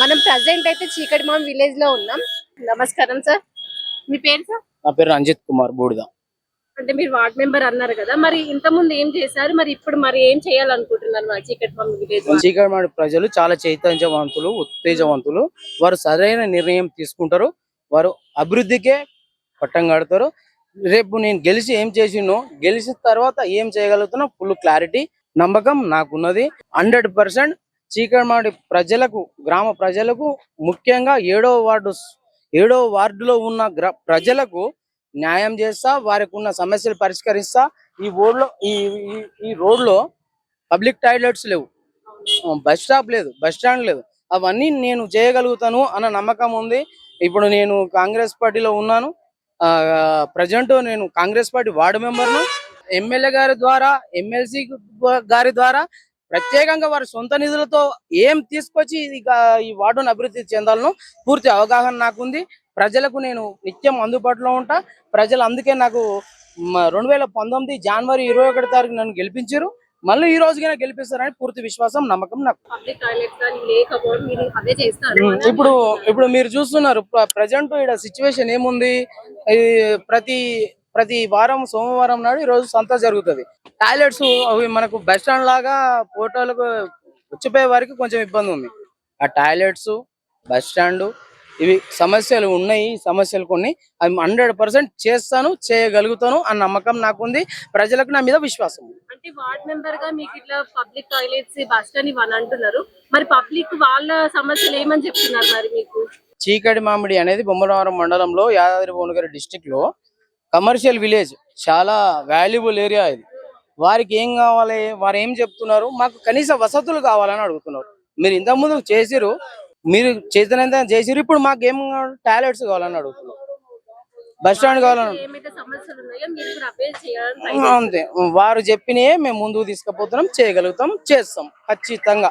మనం ప్రజెంట్ అయితే చీకటి మాం విలేజ్లో ఉన్నాం. నమస్కారం సార్ మీ పేరు సార్ నా పేరు రంజిత్ కుమార్ బూడిద. అంటే మీరు వార్డ్ మెంబర్ అన్నారు కదా మరి ఇంత ముందు ఏం చేశారు? మరి ఇప్పుడు మరి ఏం చేయాలనుకుంటున్నారు మా చీకటి మాం విలేజ్లో? చీకటిమాడి ప్రజలు చాలా చైతన్యవంతులు ఉత్తేజవంతులు. వారు సరైన నిర్ణయం తీసుకుంటారు. వారు అభివృద్ధికే పట్టం కడతారు. రేపు నేను గెలిచి ఏం చేసినో గెలిచిన తర్వాత ఏం చేయగలుగుతున్నా ఫుల్ క్లారిటీ నమ్మకం నాకున్నది. హండ్రెడ్ పర్సెంట్ చీకటిమాడి ప్రజలకు గ్రామ ప్రజలకు ముఖ్యంగా ఏడవ వార్డు ఏడవ వార్డులో ఉన్న ప్రజలకు న్యాయం చేస్తా వారికి ఉన్న సమస్యలు పరిష్కరిస్తా. ఈ ఓడ్లో ఈ- ఈ రోడ్లో పబ్లిక్ టాయిలెట్స్ లేవు. బస్ స్టాప్ లేదు బస్ స్టాండ్ లేదు. అవన్నీ నేను చేయగలుగుతాను అన్న నమ్మకం ఉంది. ఇప్పుడు నేను కాంగ్రెస్ పార్టీలో ఉన్నాను. ప్రజెంట్ నేను కాంగ్రెస్ పార్టీ వార్డు మెంబర్ను. ఎమ్మెల్యే గారి ద్వారా ఎమ్మెల్సీ గారి ద్వారా ప్రత్యేకంగా వారి సొంత నిధులతో ఏం తీసుకొచ్చి ఈ వార్డును అభివృద్ధి చెందాలను పూర్తి అవగాహన నాకుంది. ప్రజలకు నేను నిత్యం అందుబాటులో ఉంటా. ప్రజలు అందుకే నాకు రెండు వేల పంతొమ్మిది జనవరి ఇరవై ఒకటి తారీఖు నన్ను గెలిపించారు మళ్ళీ ఈ రోజుకైనా గెలిపిస్తారని పూర్తి విశ్వాసం నమ్మకం నాకు. ఇప్పుడు ఇప్పుడు మీరు చూస్తున్నారు ప్రజెంట్ ఇక్కడ సిచ్యువేషన్ ఏముంది? ప్రతి ప్రతి వారం సోమవారం నాడు ఈ రోజు సంత జరుగుతుంది. టాయిలెట్స్ అవి మనకు బస్ స్టాండ్ లాగా ఫోటోలకు వచ్చిపోయే వారికి కొంచెం ఇబ్బంది ఉంది. ఆ టాయిలెట్స్ బస్ స్టాండ్ ఇవి సమస్యలు ఉన్నాయి సమస్యలు కొన్ని అవి హండ్రెడ్ పర్సెంట్ చేస్తాను చేయగలుగుతాను అన్న నమ్మకం నాకుంది. ప్రజలకు నా మీద విశ్వాసం ఉంది వార్డ్ మెంబర్గా మీకు ఇట్లా పబ్లిక్ టాయిలెట్స్ బస్ అంటున్నారు. మరి పబ్లిక్ వాళ్ళ సమస్యలు ఏమని చెప్తున్నారు మరి మీకు? చీకటి మామిడి అనేది బొమ్మలవరం మండలంలో యాదాద్రి భువనగిరి డిస్టిక్లో కమర్షియల్ విలేజ్ చాలా వాల్యుబుల్ ఏరియా ఇది. వారికి ఏం కావాలి? వారు ఏం చెప్తున్నారు? మాకు కనీస వసతులు కావాలని అడుగుతున్నారు. మీరు ఇంతకు ముందు చేసిరు మీరు చేసినంత చేసిరు ఇప్పుడు మాకు ఏం టాయిలెట్స్ కావాలని అడుగుతున్నారు? బస్ స్టాండ్ అంతే. వారు చెప్పినయే మేము ముందుకు తీసుకుపోతున్నాం చేయగలుగుతాం చేస్తాం. ఖచ్చితంగా.